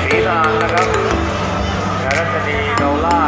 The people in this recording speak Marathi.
ศรีดานะครับแล้วก็จะมีเกาล่า